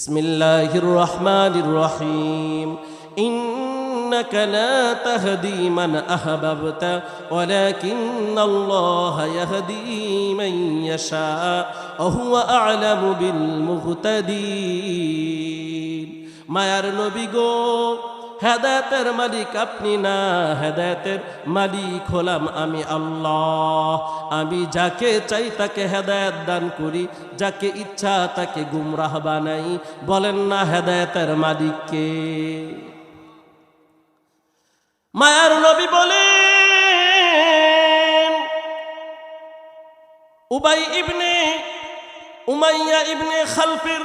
بسم الله الرحمن الرحيم. إنك لا تهدي من أحببت ولكن الله يهدي من يشاء وهو أعلم بالمهتدين. ما يرنو بيقول হেদায়তের মালিক আপনি না, হেদায়তের মালিক হলাম আমি আল্লাহ। আমি যাকে চাই তাকে হেদায়ত দান করি, যাকে ইচ্ছা তাকে গুমরাহ বানাই। বলেন না হেদায়তের মালিককে মায়ার নবী বলেন, উবাই ইবনে উমাইয়া ইবনে খালফির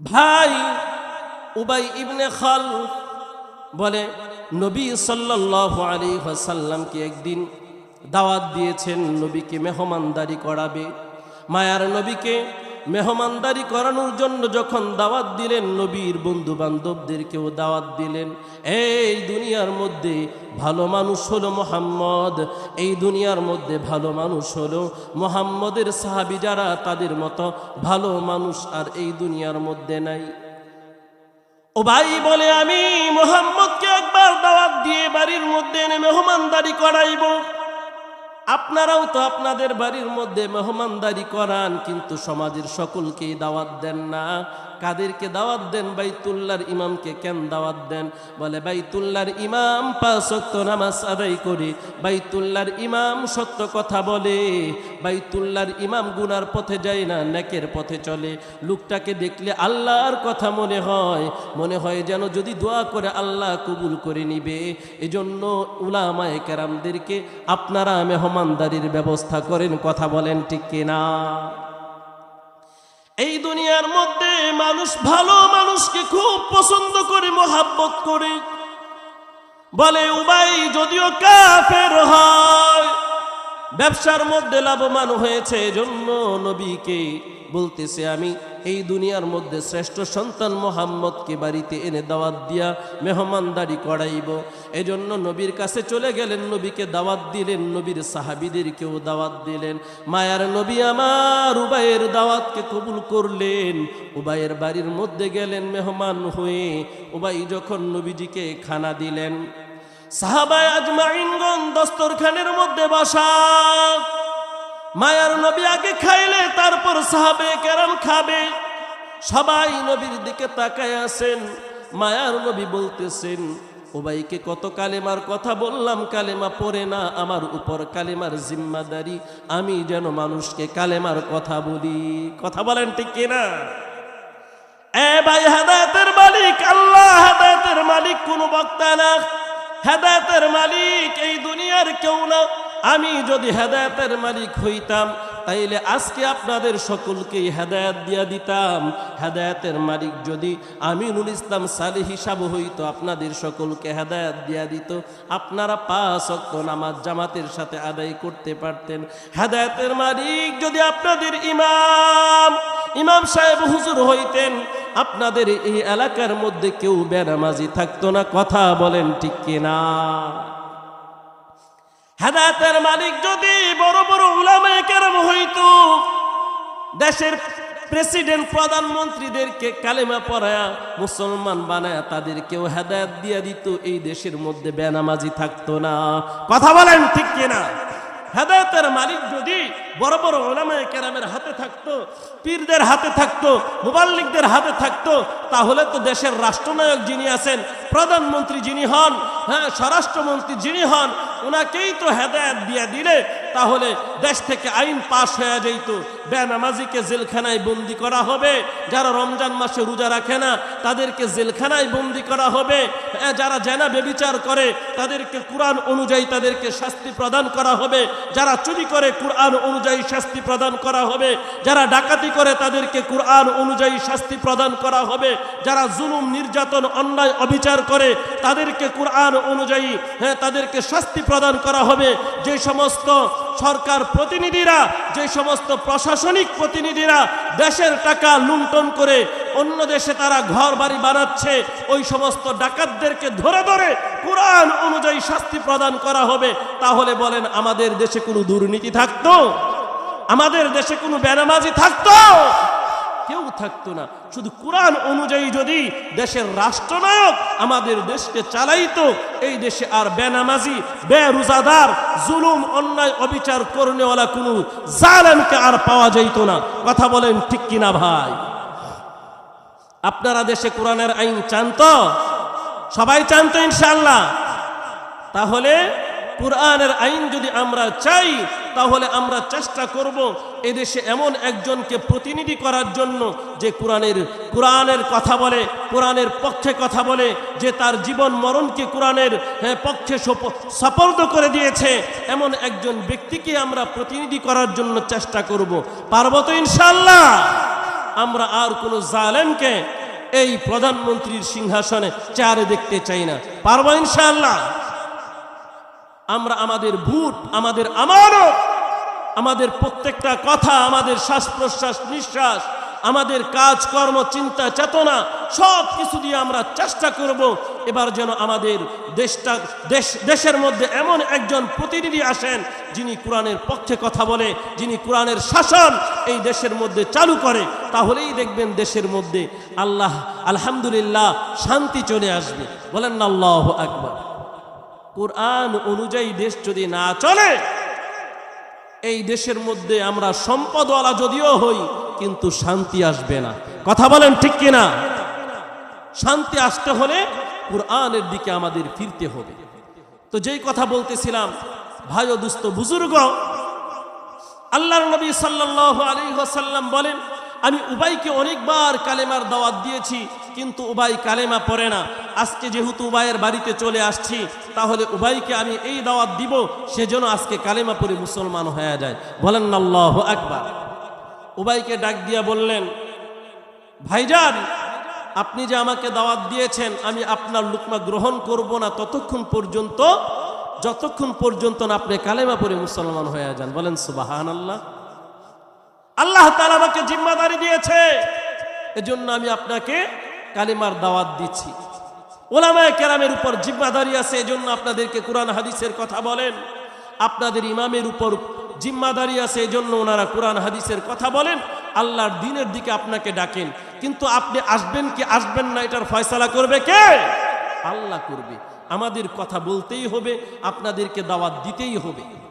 ভাই উবাই ইবনে খাল বলে, নবী সাল্লাল্লাহু আলাইহি ওয়াসাল্লামকে একদিন দাওয়াত দিয়েছেন, নবীকে মেহমানদারি করাবে। মায়ার নবীকে মেহমানদারি করানোর জন্য যখন দাওয়াত দিলেন, নবীর বন্ধু বান্ধবদেরকেও দাওয়াত দিলেন, এই দুনিয়ার মধ্যে ভালো মানুষ হলো মোহাম্মদ, এই দুনিয়ার মধ্যে ভালো মানুষ হলো মোহাম্মদের সাহাবি যারা, তাদের মতো ভালো মানুষ আর এই দুনিয়ার মধ্যে নাই। ও ভাই বলে, আমি মোহাম্মদকে একবার দাওয়াত দিয়ে বাড়ির মধ্যে এনে মেহমানদারি করাইব। আপনারাও তো আপনাদের বাড়ির মধ্যে মেহমানদারি করান, কিন্তু সমাজের সকলকেই দাওয়াত দেন না। কাদেরকে দাওয়াত দেন বাইতুল্লার ইমামকে কেন দাওয়াত দেন? বলে বাইতুল্লার ইমাম পাঁচ ওয়াক্ত নামাজ আদায় করে বাইতুল্লার ইমাম সত্য কথা বলে। বাইতুল্লার ইমাম গুনার পথে যায় না, নেকের পথে চলে। লোকটাকে দেখলে আল্লাহর কথা মনে হয় মনে হয় যেন যদি দোয়া করে আল্লাহ কবুল করে নিবে। এজন্য উলামায়ে কেরামদেরকে, আপনারা মেহমানদারির ব্যবস্থা করেন, কথা বলেন ঠিক কিনা? দুনিয়ার মধ্যে মানুষ ভালো মানুষকে খুব পছন্দ করে, মোহাব্বত করে। বলে, উবাই, যদিও কাফের হয়, ব্যবসার মধ্যে লাভবান হয়েছে জন্য নবীকে বলতেছে আমি এই দুনিয়ার মধ্যে শ্রেষ্ঠ সন্তান মোহাম্মদকে বাড়িতে এনে দাওয়াত দিয়া মেহমানদারি করাইব। এজন্য নবীর কাছে চলে গেলেন, নবীকে দাওয়াত দিলেন, নবীর সাহাবিদেরকেও দাওয়াত দিলেন। মায়ার নবী আমার উবায়ের দাওয়াতকে কবুল করলেন। উবাইয়ের বাড়ির মধ্যে গেলেন মেহমান হয়ে, উবাই যখন নবীজিকে খানা দিলেন। সাহাবায় আজমাইনগণ দস্তরখানের মধ্যে বসা। মায়ার নবী আগে খাইলে, তারপর সাহাবে কেরাম খাবে। সবাই নবীর দিকে তাকায় আছেন। মায়ার নবী বলতেছেন, ওবাইকে কত কালেমার কথা বললাম, কালেমা পড়ে না, আমার উপর কালেমার জিম্মাদারি। আমি যেন মানুষকে কালেমার কথা বলি। কথা বলেন ঠিক কিনা? এ ভাই, হেদায়তের মালিক, আল্লাহ হেদায়তের মালিক, কোনো বক্তা না। হেদায়তের মালিক এই দুনিয়ার কেউ না। আমি যদি হেদায়তের মালিক হইতাম, তাইলে আজকে আপনাদের সকলকেই হেদায়ত দিয়া দিতাম। হেদায়তের মালিক যদি আমিনুল ইসলাম সালি হিসাব হইতো, আপনাদের সকলকে হেদায়ত দিয়া দিত। আপনারা পাঁচ অক্ত নামাজ জামাতের সাথে আদায় করতে পারতেন। হেদায়তের মালিক যদি আপনাদের ইমাম ইমাম সাহেব হুজুর হইতেন, আপনাদের এই এলাকার মধ্যে কেউ বেনামাজি থাকতো না। কথা বলেন ঠিক কিনা? হেদায়তের মালিক যদি বড় বড় উলামায়ে কেরাম হইতো, দেশের প্রেসিডেন্ট, প্রধানমন্ত্রীদেরকে কালেমা পড়ায়া মুসলমান বানায়া তাদেরকেও হেদায়ত দিয়ে দিত, এই দেশের মধ্যে বেনামাজি থাকতো না। কথা বলেন ঠিক কিনা? হেদায়তের মালিক যদি বড় বড় ওলামায় কেরামের হাতে থাকতো, পীরদের হাতে থাকতো, মুবাল্লিকদের হাতে থাকতো, তাহলে তো দেশের রাষ্ট্রনায়ক যিনি আছেন, প্রধানমন্ত্রী যিনি হন হ্যাঁ স্বরাষ্ট্রমন্ত্রী যিনি হন ওনাকেই তো হেদায়ত দিয়ে দিলে, তাহলে দেশ থেকে আইন পাশ হয়ে যেত বেনামাজিকে জেলখানায় বন্দি করা হবে, যারা রমজান মাসে রোজা রাখে না, তাদেরকে জেলখানায় বন্দি করা হবে। যারা জেনা বেবিচার করে, তাদেরকে কোরআন অনুযায়ী তাদেরকে শাস্তি প্রদান করা হবে। যারা চুরি করে, কোরআন অনুযায়ী শাস্তি প্রদান করা হবে। যারা ডাকাতি করে, তাদেরকে কোরআন অনুযায়ী শাস্তি প্রদান করা হবে। যারা জুলুম, নির্যাতন, অন্যায়, অবিচার করে, তাদেরকে কোরআন অনুযায়ী হ্যাঁ তাদেরকে শাস্তি প্রদান করা হবে। যে সমস্ত সরকার প্রতিনিধিরা, যে সমস্ত প্রশাসনিক প্রতিনিধিরা দেশের টাকা লুণ্ঠন করে অন্য দেশে তারা ঘর বাড়ি বানাচ্ছে, ওই সমস্ত ডাকাতদেরকে ধরে ধরে কোরআন অনুযায়ী শাস্তি প্রদান করা হবে। তাহলে বলেন, আমাদের দেশে কোনো দুর্নীতি থাকতো? আমাদের দেশে কোনো বেনামাজি থাকতো? কেউ থাকতো না। শুধু কোরআন অনুযায়ী যদি দেশের রাষ্ট্রনায়ক আমাদের দেশকে চালাইতো, এই দেশে আর বেনামাজি, বেরোজাদার, জুলুম, অন্যায়, অবিচার করণেওয়ালা কোনো জালেমকে আর পাওয়া যাইত না। কথা বলেন ঠিক কিনা ভাই? আপনারা দেশে কোরআনের আইন চান তো সবাই চান তো ইনশাল্লাহ তাহলে কোরআনের আইন যদি আমরা চাই তাহলে আমরা চেষ্টা করব এদেশে এমন একজনকে প্রতিনিধি করার জন্য যে কোরআনের কোরআনের কথা বলে কোরআনের পক্ষে কথা বলে যে তার জীবন মরণকে কোরআনের হ্যাঁ, পক্ষে সপ- সপর্দ করে দিয়েছে। এমন একজন ব্যক্তিকে আমরা প্রতিনিধি করার জন্য চেষ্টা করব। পারব তো ইনশাল্লাহ আমরা আর কোনো জালেমকে এই প্রধানমন্ত্রীর সিংহাসনে চারে দেখতে চাই না। পারব ইনশাল্লাহ আমরা আমাদের ভূত, আমাদের আমানত, আমাদের প্রত্যেকটা কথা, আমাদের শ্বাস প্রশ্বাস নিঃশ্বাস, আমাদের কাজকর্ম চিন্তা, চেতনা, সব কিছু দিয়ে আমরা চেষ্টা করব। এবার যেন আমাদের দেশটা, দেশ, দেশের মধ্যে এমন একজন প্রতিনিধি আসেন, যিনি কোরআনের পক্ষে কথা বলে, যিনি কোরআনের শাসন এই দেশের মধ্যে চালু করে। তাহলেই দেখবেন দেশের মধ্যে আল্লাহ, আলহামদুলিল্লাহ শান্তি চলে আসবে। বলেন না আল্লাহ আকবর। কোরআন অনুযায়ী দেশ যদি না চলে, এই দেশের মধ্যে আমরা সম্পদওয়ালা যদিও হই, কিন্তু শান্তি আসবে না। কথা বলেন ঠিক কিনা? শান্তি আসতে হলে কোরআনের দিকে আমাদের ফিরতে হবে। তো যেই কথা বলতেছিলাম, ভাই দুস্থ বুজুর্গ, আল্লাহর নবী সাল্লাল্লাহু আলাইহি ওয়াসাল্লাম বলেন আমি উবাইকে অনেকবার কালেমার দাওয়াত দিয়েছি, কিন্তু উবাই কালেমা পড়ে না। আজকে যেহেতু উবাইয়ের বাড়িতে চলে আসছি, তাহলে উবাইকে আমি এই দাওয়াত দিব, সেজন্য আজকে কালেমা পড়ে মুসলমান হয়ে যায়। বলেন আল্লাহু আকবার। উবাইকে ডাক দিয়া বললেন, ভাইজান, আপনি যে আমাকে দাওয়াত দিয়েছেন, আমি আপনার লুকমা গ্রহণ করব না ততক্ষণ পর্যন্ত, যতক্ষণ পর্যন্ত না আপনি কালেমা পড়ে মুসলমান হয়ে যান। বলেন সুবাহান আল্লাহ আল্লাহ তাআলা আমাকে জিম্মাদারি দিয়েছে। এজন্য আমি আপনাকে কালিমার দাওয়াত দিচ্ছি। ওলামায় কেরামের উপর জিম্মাদারি আছে, এজন্য আপনাদেরকে কোরআন হাদিসের কথা বলেন। আপনাদের ইমামের উপর জিম্মাদারি আছে, এজন্য ওনারা কোরআন হাদিসের কথা বলেন। আল্লাহর দিনের দিকে আপনাকে ডাকেন। কিন্তু আপনি আসবেন কি আসবেন না, এটার ফয়সালা করবে কে? আল্লাহ করবে। আমাদের কথা বলতেই হবে, আপনাদেরকে দাওয়াত দিতেই হবে।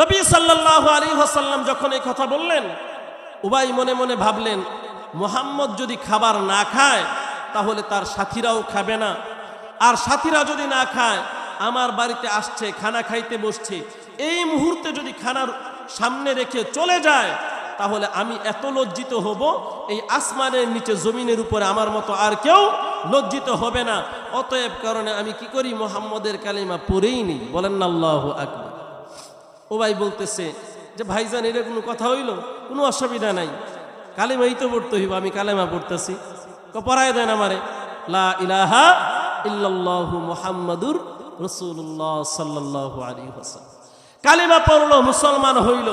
নবী সাল্লাল্লাহু আলাইহি ওয়াসাল্লাম যখন এই কথা বললেন, উবাই মনে মনে ভাবলেন, মোহাম্মদ যদি খাবার না খায়, তাহলে তার সাথীরাও খাবে না। আর সাথীরা যদি না খায়, আমার বাড়িতে আসছে, খানা খাইতে বসছে, এই মুহূর্তে যদি খানার সামনে রেখে চলে যায়, তাহলে আমি এত লজ্জিত হব, এই আসমানের নিচে জমিনের উপরে আমার মতো আর কেউ লজ্জিত হবে না। অতএব কারণে আমি কি করি, মোহাম্মদের কালিমা পড়েই নেই। বলেন না আল্লাহ আকবার। ও ভাই বলতেছে যে, ভাইজান, এটা কোনো কথা হইল? কোনো অসুবিধা নাই। কালেমাই তো পড়তে হইব, আমি কালেমা পড়তেছি। পড়ায় দেন আমারে। লা ইলাহা ইল্লাল্লাহু মুহাম্মাদুর রাসূলুল্লাহ সাল্লাল্লাহু আলাইহি ওয়াসাল্লাম। কালেমা পড়ল, মুসলমান হইল।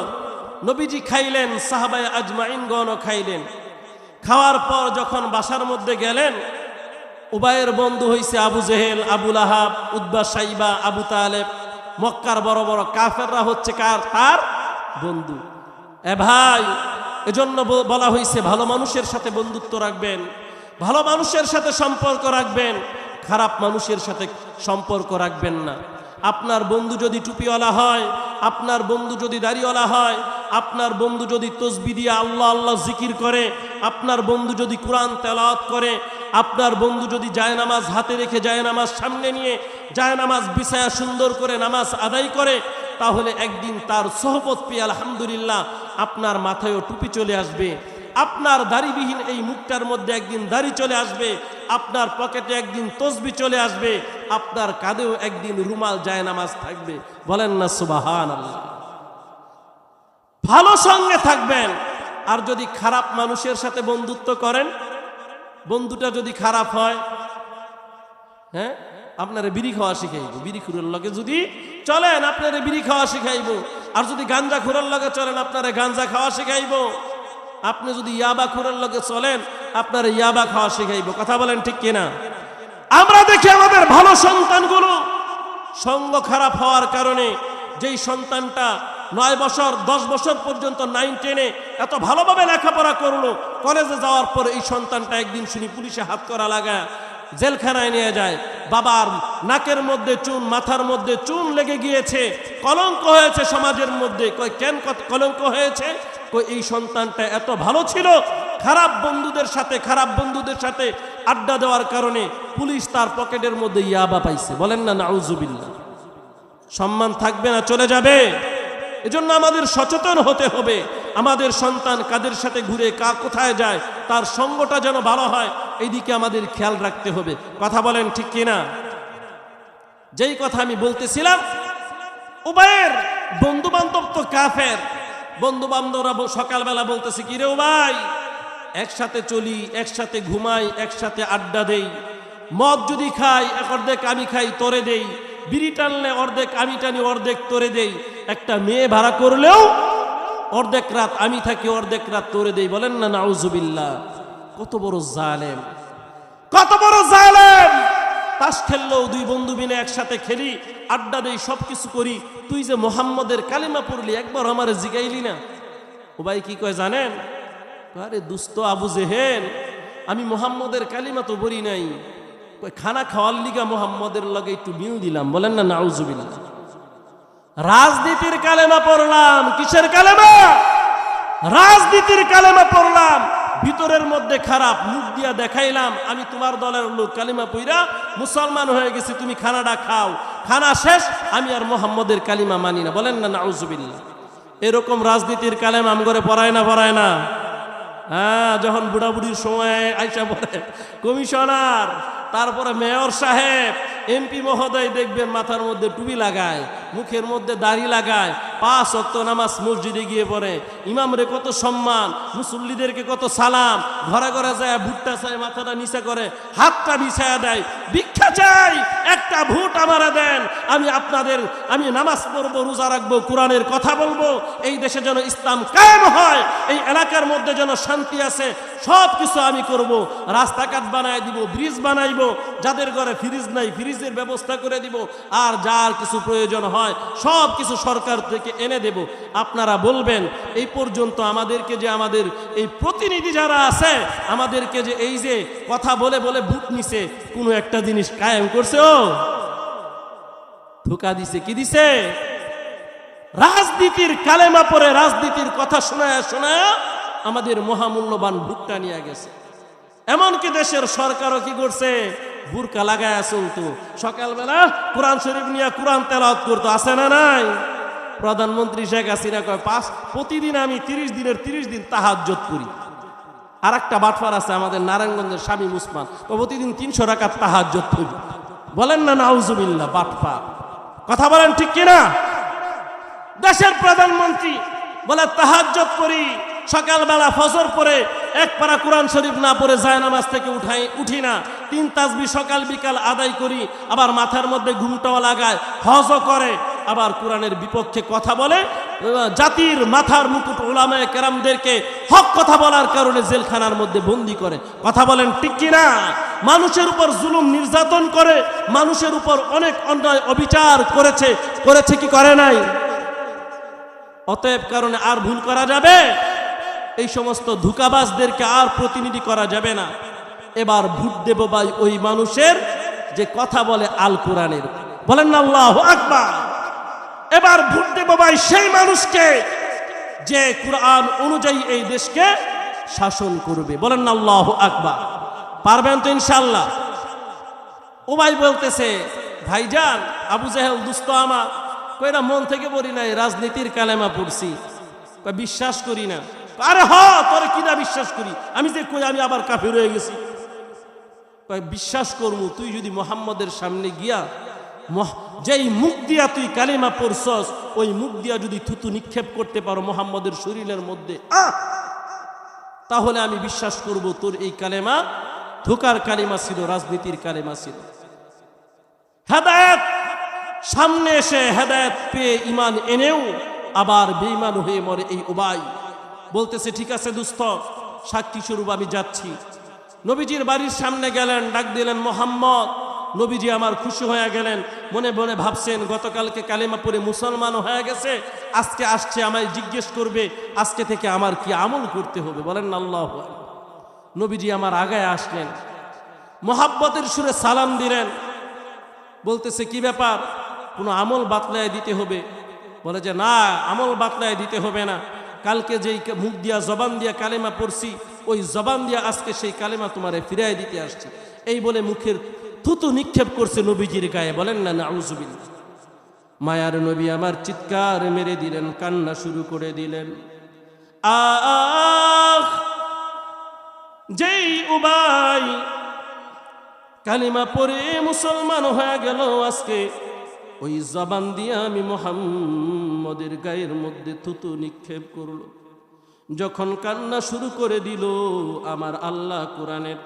নবীজি খাইলেন, সাহাবায়ে আজমাইনগণও খাইলেন। খাওয়ার পর যখন বাসার মধ্যে গেলেন, উবায়ের বন্ধু হইছে আবু জেহেল, আবুল আহাব উদ্বা সাইবা, আবু তালেব। মক্কার বড় বড় কাফেররা হচ্ছে কার? তার বন্ধু। এ ভাই, এজন্য বলা হয়েছে ভালো মানুষের সাথে বন্ধুত্ব রাখবেন, ভালো মানুষের সাথে সম্পর্ক রাখবেন, খারাপ মানুষের সাথে সম্পর্ক রাখবেন না। আপনার বন্ধু যদি টুপিওয়ালা হয়, আপনার বন্ধু যদি দাড়িওয়ালা হয়, আপনার বন্ধু যদি তসবি দিয়ে আল্লাহ আল্লাহ জিকির করে, আপনার বন্ধু যদি কোরআন তেলাওয়াত করে, আপনার বন্ধু যদি জায়নামাজ হাতে রেখে জায়নামাজ সামনে নিয়ে, জায়নামাজ বিছায়া সুন্দর করে নামাজ আদায় করে, তাহলে একদিন তার সহপত পেয়ে আলহামদুলিল্লাহ আপনার মাথায়ও টুপি চলে আসবে। আপনার দাড়িবিহীন এই মুখটার মধ্যে একদিন দাড়ি চলে আসবে, আপনার পকেটে একদিন তসবি চলে আসবে, আপনার কাঁধেও একদিন রুমাল জায়নামাজ থাকবে। বলেন না সুবাহান ভালো সঙ্গে থাকবেন। আর যদি খারাপ মানুষের সাথে বন্ধুত্ব করেন, বন্ধুটা যদি খারাপ হয় হ্যাঁ? আপনারে বিড়ি খাওয়া শিখাইব, বিড়ি খুরের লগে যদি চলেন, আপনারে বিড়ি খাওয়া শিখাইব। আর যদি গাঞ্জা খুরের লগে চলেন, আপনারে গাঞ্জা খাওয়া শিখাইব। আপনি যদি ইয়াবা খুরের লোকে চলেন, আপনার ইয়াবা খাওয়া শিখাইব। কথা বলেন ঠিক কিনা? আমরা দেখি আমাদের ভালো সন্তানগুলো সঙ্গ খারাপ হওয়ার কারণে যেই সন্তানটা নয় বছর, দশ বছর পর্যন্ত নাইন টেনে এত ভালোভাবে লেখাপড়া করল কলেজে যাওয়ার পর এই সন্তানটা একদিন শুনি পুলিশে হাত করা লাগায় জেলখানায় নিয়ে যায়। বাবার নাকের মধ্যে চুন, মাথার মধ্যে চুন লেগে গিয়েছে। কলঙ্ক হয়েছে সমাজের মধ্যে। কই, কেন কলঙ্ক হয়েছে? কই, এই সন্তানটা এত ভালো ছিল। খারাপ বন্ধুদের সাথে, খারাপ বন্ধুদের সাথে আড্ডা দেওয়ার কারণে পুলিশ তার পকেটের মধ্যে ইয়াবা পাইছে। বলেন না, নাউজুবিল্লাহ। সম্মান থাকবে না, চলে যাবে। এজন্য আমাদের সচেতন হতে হবে। আমাদের সন্তান কাদের সাথে ঘুরে, কা কোথায় যায়, তার সঙ্গটা যেন ভালো হয়। এইদিকে আমাদের খেয়াল রাখতে হবে। কথা বলেন ঠিক কিনা? যেই কথা আমি বলতেছিলাম, উবায়ের বন্ধু বান্ধব তো কাফের। বন্ধু বান্ধবরা সকালবেলা বলতেছে, কি রে উবাই? একসাথে চলি, একসাথে ঘুমাই, একসাথে আড্ডা দেই। মদ যদি খাই, এক অর্ধেক আমি খাই, তোরে দেই। বিড়ি টানলে অর্ধেক আমি টানি, অর্ধেক তোরে দেই। একটা মেয়ে ভাড়া করলেও অর্ধেক রাত আমি থাকি, অর্ধেক রাত তোরে দেই। বলেন না, নাউজুবিল্লাহ। কত বড় জালেম। কত বড় জালেম! তাস খেললেও দুই বন্ধু মিলে একসাথে খেলি আড্ডা দেই সব কিছু করি। তুই যে মোহাম্মদের কালিমা পড়লি একবার আমার জিগাইলি না। ও ভাই কি কয় জানেন? আরে দুস্থ আবু জেহেল আমি মোহাম্মদের কালিমা তো বলি নাই। খানা খাওয়ার লিগা মোহাম্মদের লগে একটু মিল দিলাম। বলেন না নাউজুবিল্লাহ। রাজনীতির কালেমা পড়লাম কিসের কালেমা? রাজনীতির কালেমা পড়লাম। ভিতরের মধ্যে খারাপ, মুখ দিয়া দেখাইলাম, আমি তোমার দলের লোক, কালিমা পইরা মুসলমান হয়ে গেছি, তুমি খানাটা খাও। খানা শেষ, আমি আর মোহাম্মদের কালিমা মানি না। বলেন না, নাউজুবিল্লাহ। এরকম রাজনীতির কালেমা আম করে পড়ায় না পড়ায় না। হ্যাঁ যখন বুড়াবুড়ির সময় আইসা পড়ে, কমিশনার, তারপরে মেয়র সাহেব, এমপি মহোদয় দেখবেন মাথার মধ্যে টুপি লাগায়, মুখের মধ্যে দাড়ি লাগায় পাঁচ অক্ত নামাজ মসজিদে গিয়ে পড়ে। ইমামরে কত সম্মান, মুসল্লিদেরকে কত সালাম। ঘরে ঘরে যায়, ভুট্টা চায়, মাথাটা নিচে করে, হাতটা বিছায়া দেয়। ভিক্ষা চাই, একটা ভোট আমারা দেন। আমি আপনাদের, আমি নামাজ পড়ব, রোজা রাখব, কোরআনের কথা বলব। এই দেশে যেন ইসলাম কায়েম হয়, এই এলাকার মধ্যে যেন শান্তি আছে সব কিছু আমি করব। রাস্তাঘাট বানায় দিব, ব্রিজ বানাইব। যাদের ঘরে ফ্রিজ নাই, ফ্রিজের ব্যবস্থা করে দিব। আর যার কিছু প্রয়োজন হয় সব কিছু সরকার থেকে এনে দেব। আপনারা বলবেন, এই পর্যন্ত আমাদেরকে যে আমাদের এই প্রতিনিধি যারা আছে, আমাদেরকে যে এই যে কথা বলে বলে বুট নিছে, কোনো একটা জিনিস কায়েম করছে ও। ধোকা দিছে, কি দিছে? রাজনীতির কালেমা পরে রাজনীতির কথা শোনায় শোনায় আমাদের মহামূল্যবান ভুট্টা নিয়ে গেছে। এমনকি দেশের সরকারও কি করছে? বুরকা লাগায় চলতো সকালবেলা কোরআন শরীফ নিয়ে কোরআন তেলাওয়াত করতো, আছে না নাই? প্রধানমন্ত্রী শেখ হাসিনা কয় পাঁচ প্রতিদিন আমি তিরিশ দিনের তিরিশ দিন তাহাজ্জত করি। আর একটা বাটফার আছে আমাদের নারায়ণগঞ্জের স্বামী মুসমান, তো প্রতিদিন তিনশো টাকা তাহাজ্জত করি। বলেন না নাউজুবিল্লা বাটফার। কথা বলেন ঠিক কিনা? দেশের প্রধানমন্ত্রী বলে তাহাজ্জত করি, সকালবেলা ফজর পরে এক পারা কোরআন শরীফ না পড়ে যায় নামাজ থেকে উঠাই, উঠি না। তিন তাসবি সকাল বিকাল আদায় করি, আবার মাথার মধ্যে ঘুমটাও লাগায়, হজও করে। আবার কোরআনের বিপক্ষে কথা বলে, জাতির মাথার মুকুট ওলামায় কেরামদেরকে হক কথা বলার কারণে জেলখানার মধ্যে বন্দি করে। কথা বলেন ঠিক কিনা? মানুষের উপর জুলুম নির্যাতন করে, মানুষের উপর অনেক অন্যায় অবিচার করেছে করেছে কি করে নাই? অতএব কারণে আর ভুল করা যাবে? এই সমস্ত ধোকাবাজদেরকে আর প্রতিনিধি করা যাবে না। এবার ভোট দেব ভাই ওই মানুষের যে কথা বলে আল কোরআনের বলেন না আল্লাহ আকবার। এবার ভোট দেব ভাই সেই মানুষকে যে কোরআন অনুযায়ী এই দেশকে শাসন করবে। বলেন না আল্লাহ আকবার। পারবেন তো ইনশাল্লাহ ওবাই বলতেছে, ভাইজান, আবু জাহেল দুস্থ আমার। কইরা মন থেকে বলি নাই, রাজনীতির কালেমা পড়ছি। বিশ্বাস করি না। আরে হ, তোরে কিনা বিশ্বাস করি? আমি যে কই, আমি আবার কাফের হয়ে গেছি। বিশ্বাস করব তুই যদি মোহাম্মদের সামনে গিয়া যেই মুখ দিয়া তুই কালিমা পড়ছস, ওই মুখ দিয়া যদি থুতু নিক্ষেপ করতে পারো মোহাম্মদের শরীরের মধ্যে! তাহলে আমি বিশ্বাস করব তোর এই কালেমা ধোকার কালিমা ছিল, রাজনীতির কালেমা ছিল। হেদায়ত! সামনে এসে হেদায়ত পেয়ে ইমান এনেও আবার বেইমান হয়ে মরে এই উবাই বলতেছে, ঠিক আছে দুস্থ, সাক্ষী স্বরূপ আমি যাচ্ছি। নবীজির বাড়ির সামনে গেলেন, ডাক দিলেন, মোহাম্মদ নবীজি আমার খুশি হয়ে গেলেন। মনে মনে ভাবছেন, গতকালকে কালিমা পরে মুসলমান হয়ে গেছে, আজকে আসছে, আমায় জিজ্ঞেস করবে, আজকে থেকে আমার কি আমল করতে হবে? বলেন আল্লাহ নবীজি আমার আগায় আসলেন, মোহাব্বতের সুরে সালাম দিলেন। বলতেছে, কি ব্যাপার? কোনো আমল বাতলায় দিতে হবে? বলে যে, না, আমল বাতলায় দিতে হবে না। কালকে যেই মুখ দিয়া, জবান দিয়া কালেমা পড়ছি, ওই জবান দিয়া আজকে সেই কালেমা তোমারে ফিরাই দিতে আসছি। এই বলে মুখের থুতু নিক্ষেপ করছে নবীজির গায়ে। বলেন না না আউজুবিল্লাহ মায়ার নবী আমার চিৎকার মেরে দিলেন, কান্না শুরু করে দিলেন। যেই উবাই কালিমা পরে মুসলমান হয়ে গেল আজকে, ওই জবান দিয়ে আমি মোহাম্মদের গায়ের মধ্যে থুতু নিক্ষেপ করল। যখন কান্না শুরু করে দিল, আমার আল্লাহ কোরআনের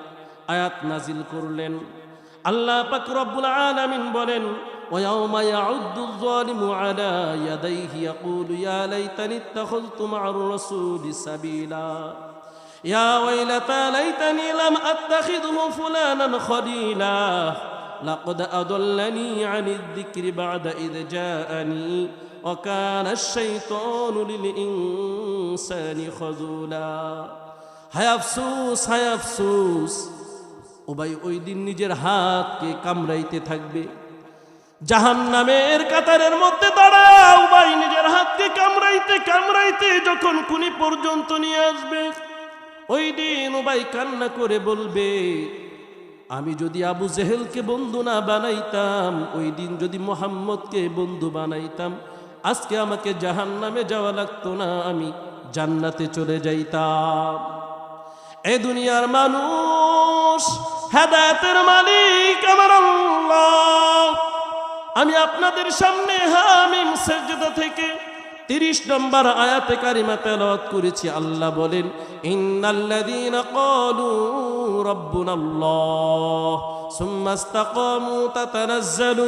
আয়াত নাজিল করলেন। আল্লাহ পাক রব্বুল আলামিন বলেন ويوم يعد الظالم على يديه يقول يا ليتني اتخذت مع الرسول سبيلا يا ويلتى ليتني لم أتخذه فلانا خليلا لقد أضلني عن الذكر بعد إذ جاءني وكان الشيطان للإنسان خذولا হায় আফসুস হায় আফসুস ওবাই ওই দিন নিজের হাতকে কামড়াইতে থাকবে। জাহান নামের কাতারের মধ্যে দাঁড়াও ভাই, নিজের হাতকে কামড়াইতে কামড়াইতে যখন কুনি পর্যন্ত নিয়ে আসবে, ওই দিন ভাই কান্না করে বলবে, আমি যদি আবু জেহেলকে বন্ধু না বানাইতাম, ওই দিন যদি মোহাম্মদকে বন্ধু বানাইতাম, আজকে আমাকে জাহান নামে যাওয়া লাগতো না, আমি জান্নাতে চলে যাইতাম। এ দুনিয়ার মানুষ হেদায়তের মালিক আমার আল্লাহ। আমি আপনাদের সামনে হামিম সেজদা থেকে তিরিশ নম্বর আয়াতে কারিমা তেলাওয়াত করেছি। আল্লাহ বলেন ইন্নাল্লাযীনা ক্বালু রাব্বুনাল্লাহ সুম্মা ইসতাকামু তাতানাজ্জালু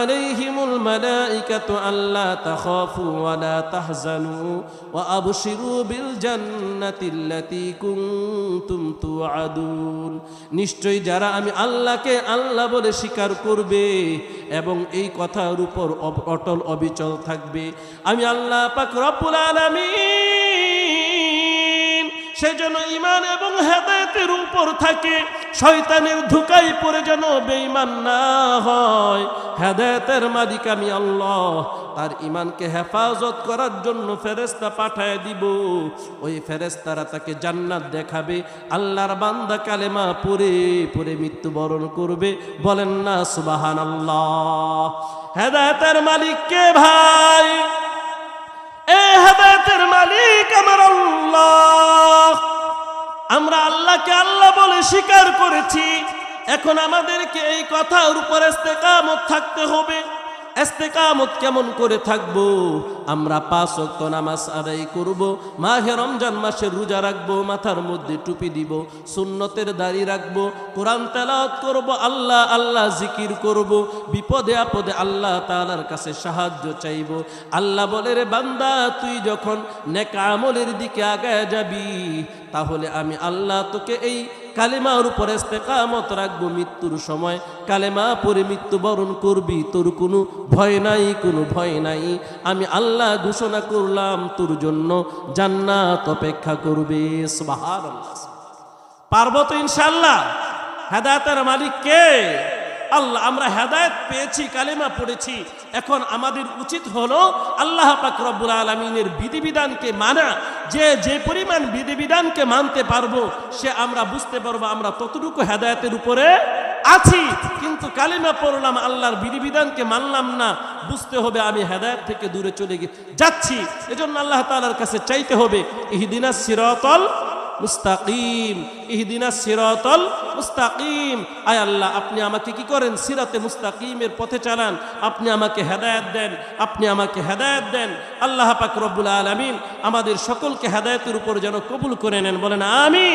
আলাইহিমুল মালাইকাতু আল্লা তাখাফু ওয়া লা তাহজানু ওয়া আবশিরু বিল জান্নাতিল্লাতী কুনতুম তুআদুন। নিশ্চয়ই যারা আমি আল্লাহকে আল্লাহ বলে স্বীকার করবে এবং এই কথার উপর অটল অবিচল থাকবে, আমি আল্লাহ পাক রব্বুল আলামিন সেজন্য ইমান এবং হেদায়েতের উপর থাকে, শয়তানের ধুকাই পড়ে যেন বেঈমান না হয়। হেদায়েতের মালিক আমি আল্লাহ, তার ইমানকে হেফাজত করার জন্য ফেরেস্তা পাঠায় দিব। ওই ফেরেস্তারা তাকে জান্নাত দেখাবে, আল্লাহর বান্দা কালেমা পরে পরে মৃত্যুবরণ করবে। বলেন না সুবাহান আল্লাহ হেদায়েতের মালিক কে ভাই? আল্লাহ। আমরা আল্লাহকে আল্লাহ বলে স্বীকার করেছি। এখন আমাদেরকে এই কথার উপর ইস্তেকামত থাকতে হবে। ইস্তেকামত কেমন করে থাকব? আমরা পাঁচ ওয়াক্ত নামাজ আদায় করব, মাহে রমজান মাসের রোজা রাখব, মাথার মধ্যে টুপি দিব, সুন্নতের দাড়ি রাখব, কোরআন তেলাওয়াত করব, আল্লাহ আল্লাহ জিকির করব, বিপদে আপদে আল্লাহ তালার কাছে সাহায্য চাইব। আল্লাহ বলে, রে বান্দা, তুই যখন নেকা আমলের দিকে আগায় যাবি তাহলে আমি আল্লাহ তোকে এই কালেমার উপর ইস্তেকামত রাখব মৃত্যুর সময়। কালেমা পরে মৃত্যুবরণ করবি, তোর কোনো ভয় নাই, কোনো ভয় নাই। আমি আল্লাহ ঘোষণা করলাম তোর জন্য জান্নাত অপেক্ষা করবে। পারব তো ইনশাল্লাহ হেদায়তের মালিক কে? আল্লাহ, আমরা হেদায়েত পেয়েছি, কালেমা পড়েছি। এখন আমাদের উচিত হলো আল্লাহ পাক রব্বুল আলমিনের বিধিবিধানকে মানা। যে যে পরিমাণ বিধিবিধানকে মানতে পারব, সে আমরা বুঝতে পারব, আমরা ততটুকু হেদায়েতের উপরে আছি। কিন্তু কালিমা পড়লাম, আল্লাহর বিধিবিধানকে মানলাম না, বুঝতে হবে আমি হেদায়েত থেকে দূরে চলে গিয়ে যাচ্ছি। এজন্য আল্লাহ তাআলার কাছে চাইতে হবে ইহদিনা সিরাতাল মুস্তাকিম, ইহদিনা সিরাতাল মুস্তাকিম। আয় আল্লাহ, আপনি আমাকে কি করেন? সিরাতে মুস্তাকিমের পথে চালান। আপনি আমাকে হেদায়ত দেন, আপনি আমাকে হেদায়ত দেন। আল্লাহ পাক রব্বুল আলামিন আমাদের সকলকে হেদায়তের উপর যেন কবুল করে নেন। বলেন, আমিন।